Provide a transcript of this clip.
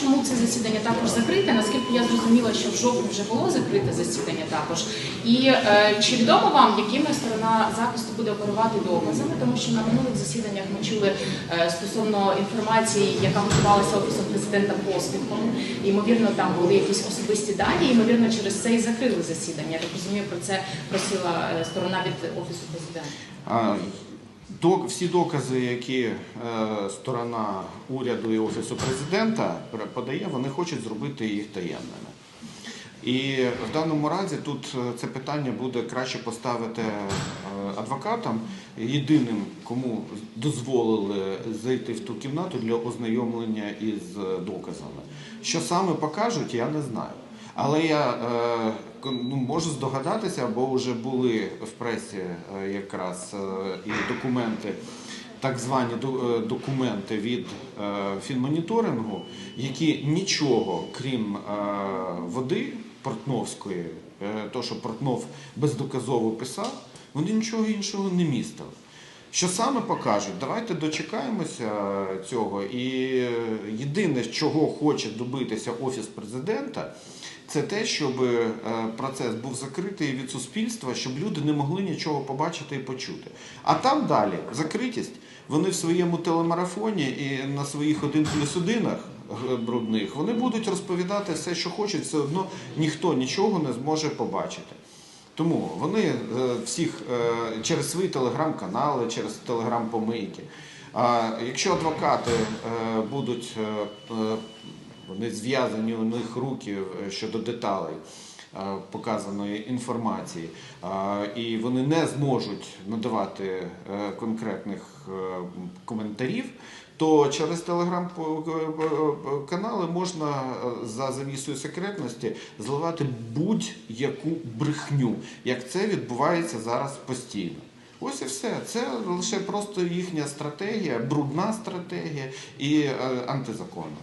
чому це засідання також закрите. Наскільки я зрозуміла, що в жовтні вже було закрите засідання також. І е, чи відомо вам, якими сторона захисту буде оперувати доказами? Тому що на минулих засіданнях ми чули е, стосовно інформації, яка готувалася офісом президента поспіхом. Ймовірно, там були якісь особисті дані. Ймовірно, через це і закрили засідання. Я так розумію, про це просила е, сторона від офісу президента. Всі докази, які е, сторона уряду і офісу президента подає, вони хочуть зробити їх таємними. І в даному разі тут е, це питання буде краще поставити е, адвокатам, єдиним, кому дозволили зайти в ту кімнату для ознайомлення із доказами. Що саме покажуть, я не знаю. Але я е, ну, можу здогадатися, бо вже були в пресі е, якраз е, і документи, так звані документи від фінмоніторингу, які нічого, крім води Портновської, то, що Портнов бездоказово писав, вони нічого іншого не містили. Що саме покажуть? Давайте дочекаємося цього. І е, єдине, чого хоче добитися офіс президента, це те, щоб е, процес був закритий від суспільства, щоб люди не могли нічого побачити і почути. А там далі закритість. Вони в своєму телемарафоні і на своїх один плюс одинах брудних вони будуть розповідати все, що хочуть, все одно ніхто нічого не зможе побачити. Тому вони е, всіх е, через свої телеграм-канали, через телеграм-помийки. А якщо адвокати е, будуть вони зв'язані у них руки щодо деталей показаної інформації, е, і вони не зможуть надавати е, конкретних е, коментарів, то через телеграм-канали можна е, за завісою секретності зливати будь-яку брехню, як це відбувається зараз постійно. Ось і все. Це лише просто їхня стратегія, брудна стратегія і е, антизаконна.